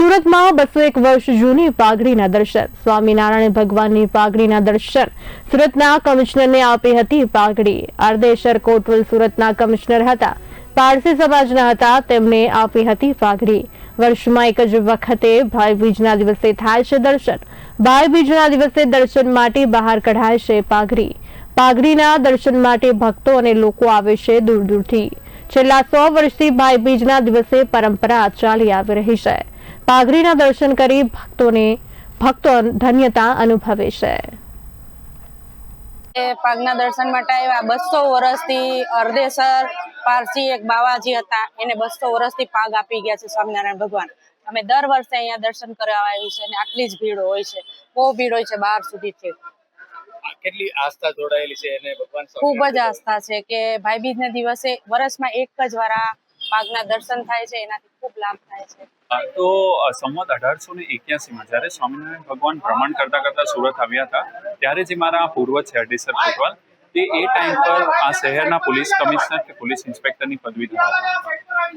સુરતમાં બસો એક વર્ષ જૂની પાઘડીના દર્શન. સ્વામિનારાયણ ભગવાનની પાઘડીના દર્શન. સુરતના કમિશનરને આપી હતી પાઘડી. આરદેશર કોટવલ સુરતના કમિશનર હતા. પારસી સમાજના હતા, તેમને આપી હતી પાઘડી. વર્ષમાં એક જ વખતે ભાઈ બીજના દિવસે થાય છે દર્શન. ભાઈ બીજના દિવસે દર્શન માટે બહાર કઢાય છે પાઘડી. પાઘડીના દર્શન માટે ભક્તો અને લોકો આવે છે દૂર દૂરથી. છેલ્લા સો વર્ષથી ભાઈ બીજના દિવસે પરંપરા ચાલી આવી રહી છે. પાઘડીના દર્શન કરી ભક્તોને ભક્તો ધન્યતા અનુભવે છે. પાગના દર્શન માટે આવ્યા બસો વર્ષથી અર્ધેસર પારસી એક બાવાજી હતા. એને બસો વર્ષથી પાગ આપી ગયા છે સ્વામિનારાયણ ભગવાન. અમે દર વર્ષે અહીંયા દર્શન કરવા આવી છે અને આટલી જ ભીડ હોય છે. બહુ ભીડ હોય છે બહાર સુધીથી કેટલી આસ્થા જોડાયેલી છે એને ભગવાન ખૂબ જ આસ્થા છે કે ભાઈબીજ બીજના દિવસે વર્ષમાં એક જ વાર આ પાગના દર્શન થાય છે, એનાથી ખૂબ લાભ થાય છે. તો સંવત અઢારસો ને એક્યાસીમાં જ્યારે સ્વામિનારાયણ ભગવાન ભ્રમણ કરતા કરતા સુરત આવ્યા હતા, ત્યારે જે મારા પૂર્વજ છે અઢીસર કોટવાલ, તે એ ટાઈમ પર આ શહેરના પોલીસ કમિશનર કે પોલીસ ઇન્સ્પેક્ટરની પદવી ધરાવતા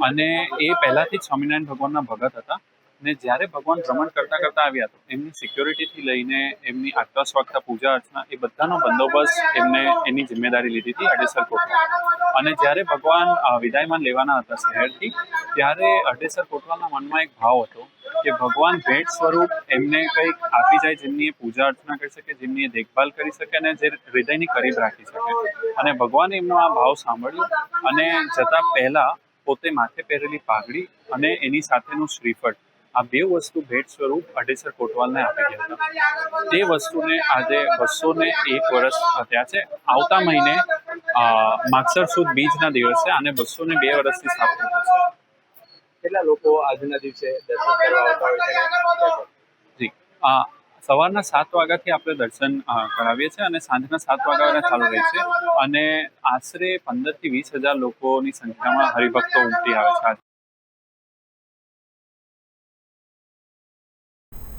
અને એ પહેલાથી જ સ્વામિનારાયણ ભગવાનના ભગત હતા. ને જ્યારે ભગવાન ભ્રમણ કરતા કરતા આવ્યા તો એમની સિક્યોરિટીથી લઈને એમની આટલા સ્વાગતા પૂજા અર્ચના એ બધાનો બંદોબસ્ત એમને એની જિમ્મેદારી લીધી હતી અડેસર કોટવાલ અને જ્યારે ભગવાન વિદાયમાન લેવાના હતા શહેરથી, ત્યારે અડેસર કોટવાલના મનમાં એક ભાવ હતો કે ભગવાન ભેટ સ્વરૂપ એમને કંઈક આપી જાય જેમની એ પૂજા અર્ચના કરી શકે, જેમની એ દેખભાલ કરી શકે અને જે હૃદયની કરીબ રાખી શકે. અને ભગવાને એમનો આ ભાવ સાંભળ્યો અને જતા પહેલા પોતે માથે પહેરેલી પાઘડી અને એની સાથેનું શ્રીફળ આ બે વસ્તુ ભેટ સ્વરૂપ અઢેસર કોટવાલને આપી ગયા હતા. તે વસ્તુને આજે બસો ને એક વર્ષ થયા છે. આવતા મહિને માગસર સુદ બીજના દિવસે આને બસો ને બે વર્ષથી સ્થાપના થશે કેટલા લોકો આજના દિવસે દર્શન કરવા આવતા હોય છે? જી. આ સવારના સાત વાગ્યાથી આપણે દર્શન કરાવીએ છીએ અને સાંજના સાત વાગ્યા ચાલુ રહે છે. અને આશરે પંદરથી વીસ હજાર લોકોની સંખ્યામાં હરિભક્તો ઉમટી આવે છે.